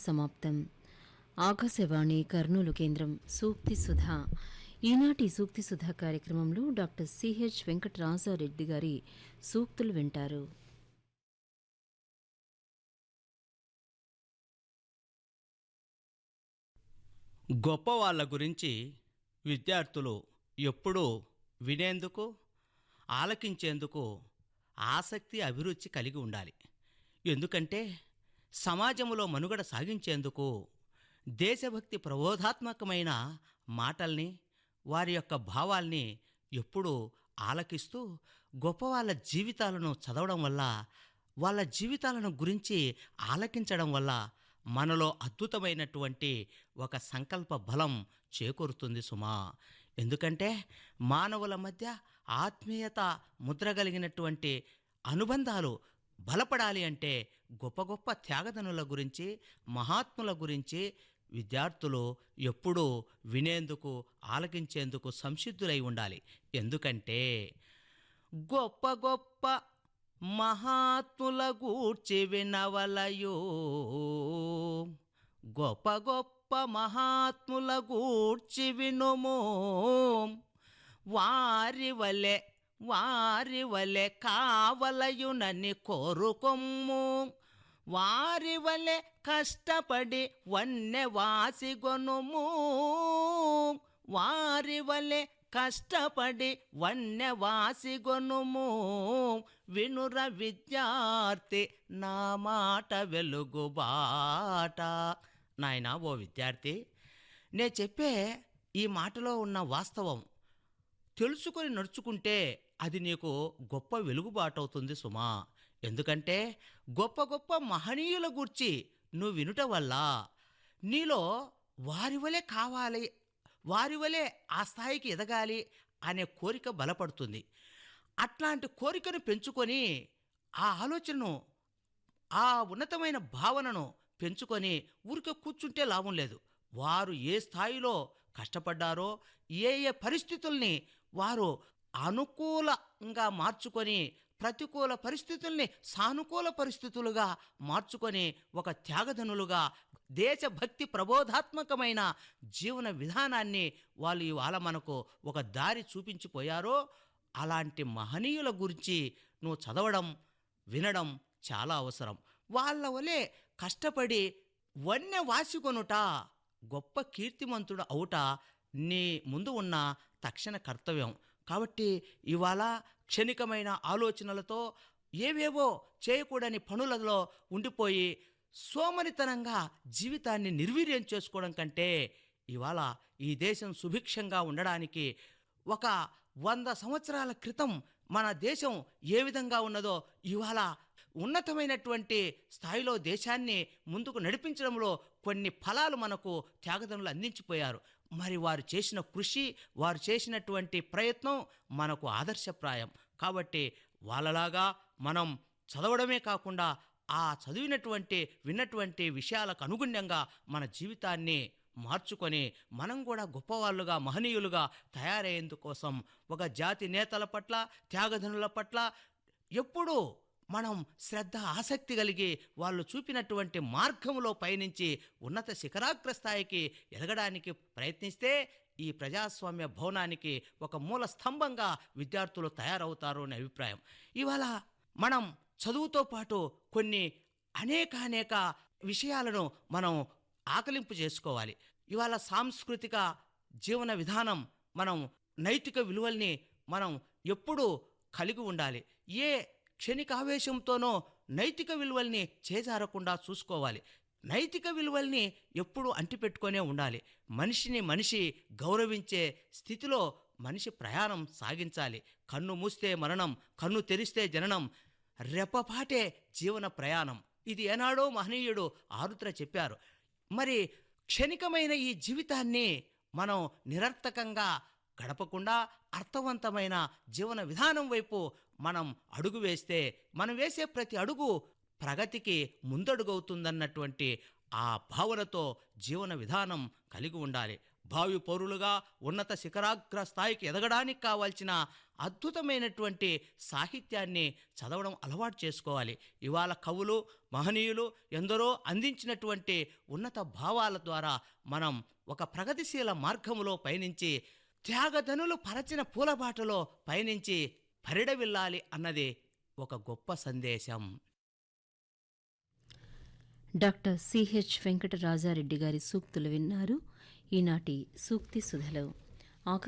సమాప్తం ఆకాశవాణి కర్నూలు కేంద్రం సూక్తి సుధా ఈనాటి సూక్తి సుధా కార్యక్రమంలో డాక్టర్ సిహెచ్ వెంకటరాజారెడ్డి గారి సూక్తులు వింటారు గొప్ప వాళ్ళ గురించి విద్యార్థులు ఎప్పుడూ వినేందుకు ఆలకించేందుకు ఆసక్తి అభిరుచి కలిగి ఉండాలి. ఎందుకంటే సమాజంలో మనుగడ సాగించేందుకు దేశభక్తి ప్రబోధాత్మకమైన మాటల్ని వారి యొక్క భావాల్ని ఎప్పుడూ ఆలకిస్తూ గొప్ప వాళ్ళ జీవితాలను చదవడం వల్ల వాళ్ళ జీవితాలను గురించి ఆలకించడం వల్ల మనలో అద్భుతమైనటువంటి ఒక సంకల్ప బలం చేకూరుతుంది సుమా. ఎందుకంటే మానవుల మధ్య ఆత్మీయత ముద్రగలిగినటువంటి అనుబంధాలు బలపడాలి అంటే గొప్ప గొప్ప త్యాగదనుల గురించి మహాత్ముల గురించి విద్యార్థులు ఎప్పుడూ వినేందుకు ఆలకించేందుకు సంసిద్ధులై ఉండాలి. ఎందుకంటే గొప్ప గొప్ప మహాత్ముల గూర్చి వినవలయో. గొప్ప గొప్ప మహాత్ముల గూర్చి వినుము. వారి వలె వారి వలె కావలయునని కోరుకొమ్ము. వారి వలె కష్టపడి వన్నెవాసిగొనుము వారి వలె కష్టపడి వన్నెవాసిగొనుము వినుర విద్యార్థి నా మాట వెలుగుబాట నాయనా ఓ విద్యార్థి నే చెప్పే ఈ మాటలో ఉన్న వాస్తవం తెలుసుకొని నడుచుకుంటే అది నీకు గొప్ప వెలుగుబాటవుతుంది సుమా. ఎందుకంటే గొప్ప గొప్ప మహనీయుల గూర్చి నువ్వు వినుట వల్ల నీలో వారి వలె కావాలి వారి వలె ఆ స్థాయికి ఎదగాలి అనే కోరిక బలపడుతుంది. అట్లాంటి కోరికను పెంచుకొని ఆ ఆలోచనను ఆ ఉన్నతమైన భావనను పెంచుకొని ఊరికే కూర్చుంటే లాభం లేదు. వారు ఏ స్థాయిలో కష్టపడ్డారో ఏ ఏ పరిస్థితుల్ని వారు అనుకూలంగా మార్చుకొని ప్రతికూల పరిస్థితుల్ని సానుకూల పరిస్థితులుగా మార్చుకొని ఒక త్యాగధనులుగా దేశభక్తి ప్రబోధాత్మకమైన జీవన విధానాన్ని వాళ్ళు ఇవాళ మనకు ఒక దారి చూపించిపోయారో అలాంటి మహనీయుల గురించి నువ్వు చదవడం వినడం చాలా అవసరం. వాళ్ళ వలె కష్టపడి వన్నె వాసికొనుట గొప్ప కీర్తిమంతుడు అవుట నీ ముందు ఉన్న తక్షణ కర్తవ్యం. కాబట్టి ఇవాళ క్షణికమైన ఆలోచనలతో ఏవేవో చేయకూడని పనులలో ఉండిపోయి సోమరితనంగా జీవితాన్ని నిర్వీర్యం చేసుకోవడం కంటే ఇవాళ ఈ దేశం సుభిక్షంగా ఉండడానికి ఒక వంద సంవత్సరాల క్రితం మన దేశం ఏ విధంగా ఉన్నదో ఇవాళ ఉన్నతమైనటువంటి స్థాయిలో దేశాన్ని ముందుకు నడిపించడంలో కొన్ని ఫలాలు మనకు త్యాగదనులు అందించిపోయారు. మరి వారు చేసిన కృషి వారు చేసినటువంటి ప్రయత్నం మనకు ఆదర్శప్రాయం. కాబట్టి వాళ్ళలాగా మనం చదవడమే కాకుండా ఆ చదివినటువంటి విన్నటువంటి విషయాలకు అనుగుణ్యంగా మన జీవితాన్ని మార్చుకొని మనం కూడా గొప్పవాళ్ళుగా మహనీయులుగా తయారయ్యేందుకోసం ఒక జాతి నేతల పట్ల త్యాగధనుల పట్ల ఎప్పుడూ మనం శ్రద్ధ ఆసక్తి కలిగి వాళ్ళు చూపినటువంటి మార్గంలో పయనించి ఉన్నత శిఖరాగ్ర స్థాయికి ఎదగడానికి ప్రయత్నిస్తే ఈ ప్రజాస్వామ్య భవనానికి ఒక మూల స్తంభంగా విద్యార్థులు తయారవుతారు అనే అభిప్రాయం. ఇవాళ మనం చదువుతో పాటు కొన్ని అనేక అనేక విషయాలను మనం ఆకలింపు చేసుకోవాలి. ఇవాళ సాంస్కృతిక జీవన విధానం మనం నైతిక విలువల్ని మనం ఎప్పుడూ కలిగి ఉండాలి. ఏ క్షణికావేశంతోనో నైతిక విలువల్ని చేజారకుండా చూసుకోవాలి. నైతిక విలువల్ని ఎప్పుడూ అంటిపెట్టుకొనే ఉండాలి. మనిషిని మనిషి గౌరవించే స్థితిలో మనిషి ప్రయాణం సాగించాలి. కన్ను మూస్తే మరణం కన్ను తెరిస్తే జననం రెప్పపాటే జీవన ప్రయాణం. ఇది ఏనాడో మహనీయుడు ఆరుద్ర చెప్పారు. మరి క్షణికమైన ఈ జీవితాన్ని మనం నిరర్థకంగా గడపకుండా అర్థవంతమైన జీవన విధానం వైపు మనం అడుగు వేస్తే మనం వేసే ప్రతి అడుగు ప్రగతికి ముందడుగవుతుందన్నటువంటి ఆ భావనతో జీవన విధానం కలిగి ఉండాలి. భావి పౌరులుగా ఉన్నత శిఖరాగ్ర స్థాయికి ఎదగడానికి కావాల్సిన అద్భుతమైనటువంటి సాహిత్యాన్ని చదవడం అలవాటు చేసుకోవాలి. ఇవాళ కవులు మహనీయులు ఎందరో అందించినటువంటి ఉన్నత భావాల ద్వారా మనం ఒక ప్రగతిశీల మార్గములో పయనించి త్యాగధనులు పరచిన పూలబాటలో పయనించి పరిడవిల్లాలి అన్నది ఒక గొప్ప సందేశం. డాక్టర్ సిహెచ్ వెంకటరాజారెడ్డి గారి సూక్తులు విన్నారు. ఈనాటి సూక్తి సుధలో.